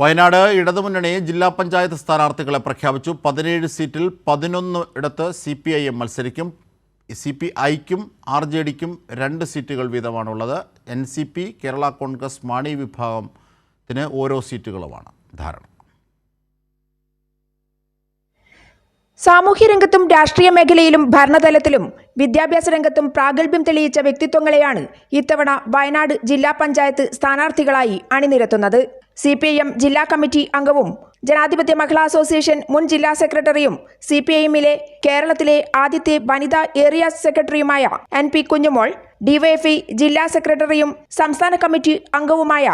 വയനാട് ഇടതുമുന്നണി ജില്ലാ പഞ്ചായത്ത് സ്ഥാനാർത്ഥികളെ പ്രഖ്യാപിച്ചു. പതിനേഴ് സീറ്റിൽ പതിനൊന്ന് ഇടത്ത് സി പി ഐ എം മത്സരിക്കും. സി പി ഐക്കും ആർ ജെ ഡിക്കും രണ്ട് സീറ്റുകൾ വീതമാണുള്ളത്. N C P Kerala Congress Mani വിഭാഗത്തിന് ഓരോ സീറ്റുകളുമാണ് ധാരണ. സാമൂഹ്യരംഗത്തും രാഷ്ട്രീയ മേഖലയിലും ഭരണതലത്തിലും വിദ്യാഭ്യാസ രംഗത്തും പ്രാഗൽഭ്യം തെളിയിച്ച വ്യക്തിത്വങ്ങളെയാണ് ഇത്തവണ വയനാട് ജില്ലാ പഞ്ചായത്ത് സ്ഥാനാർത്ഥികളായി അണിനിരത്തുന്നത്. സി പി ഐ എം ജില്ലാ കമ്മിറ്റി അംഗവും ജനാധിപത്യ മഹിളാ അസോസിയേഷൻ മുൻ ജില്ലാ സെക്രട്ടറിയും സി പി ഐ എമ്മിലെ കേരളത്തിലെ ആദ്യത്തെ വനിതാ ഏരിയ സെക്രട്ടറിയുമായ എൻ പി കുഞ്ഞുമോൾ ഡിവൈഎഫ്ഐ ജില്ലാ സെക്രട്ടറിയും സംസ്ഥാന കമ്മിറ്റി അംഗവുമായ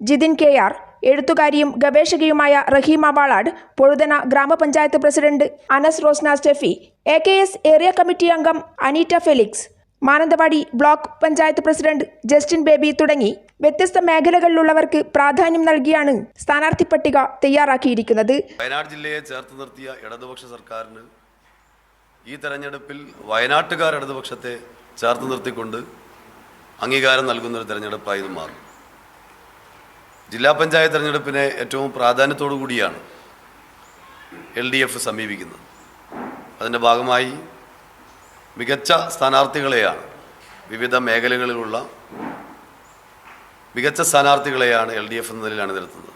ജിതിൻ കെ ആർ എഴുത്തുകാരിയും ഗവേഷകയുമായ റഹീമ വാളാട് പൊഴുതന ഗ്രാമപഞ്ചായത്ത് president Anas Rosna Steffi A K S area committee അംഗം Aneetta Felix Mananthavady block panchayat president Justin Baby തുടങ്ങി വ്യത്യസ്ത മേഖലകളിലുള്ളവർക്ക് പ്രാധാന്യം നൽകിയാണ് സ്ഥാനാർത്ഥി പട്ടിക തയ്യാറാക്കിയിരിക്കുന്നത്. വയനാട് ജില്ലയെ ചേർത്ത് നിർത്തിയ ഇടതുപക്ഷ സർക്കാരിന് ഈ തെരഞ്ഞെടുപ്പിൽ വയനാട്ടുകാർ ഇടതുപക്ഷത്തെ ചേർത്ത് നിർത്തിക്കൊണ്ട് അംഗീകാരം നൽകുന്ന ഒരു തെരഞ്ഞെടുപ്പായി ഇത് മാറും. ജില്ലാ പഞ്ചായത്ത് തെരഞ്ഞെടുപ്പിനെ ഏറ്റവും പ്രാധാന്യത്തോടു കൂടിയാണ് എൽ ഡി എഫ് സമീപിക്കുന്നത്. അതിന്റെ ഭാഗമായി മികച്ച സ്ഥാനാർത്ഥികളെയാണ് വിവിധ മേഖലകളിലുള്ള മികച്ച സ്ഥാനാർത്ഥികളെയാണ് എൽ ഡി എഫ് എന്ന നിലയിലാണ് അണിനിരത്തുന്നത്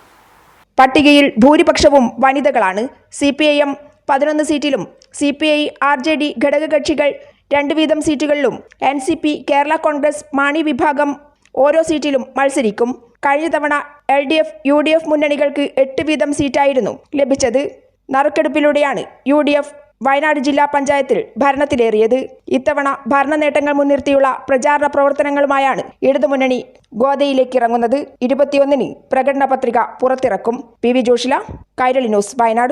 പട്ടികയിൽ ഭൂരിപക്ഷവും വനിതകളാണ്. സി പി ഐ എം പതിനൊന്ന് സീറ്റിലും C P I R J D ഘടകകക്ഷികൾ രണ്ട് വീതം സീറ്റുകളിലും N C P Kerala Congress Mani വിഭാഗം ഓരോ സീറ്റിലും മത്സരിക്കും. കഴിഞ്ഞ തവണ L D F U D F മുന്നണികൾക്ക് എട്ട് വീതം സീറ്റായിരുന്നു ലഭിച്ചത്. നറുക്കെടുപ്പിലൂടെയാണ് യു ഡി എഫ് വയനാട് ജില്ലാ പഞ്ചായത്തിൽ ഭരണത്തിലേറിയത്. ഇത്തവണ ഭരണ നേട്ടങ്ങൾ മുൻനിർത്തിയുള്ള പ്രചാരണ പ്രവർത്തനങ്ങളുമായാണ് ഇടതുമുന്നണി ഗോദയിലേക്ക് ഇറങ്ങുന്നത്. ഇരുപത്തിയൊന്നിന് പ്രകടന പത്രിക പുറത്തിറക്കും. P V Joshila Kairali News Wayanad.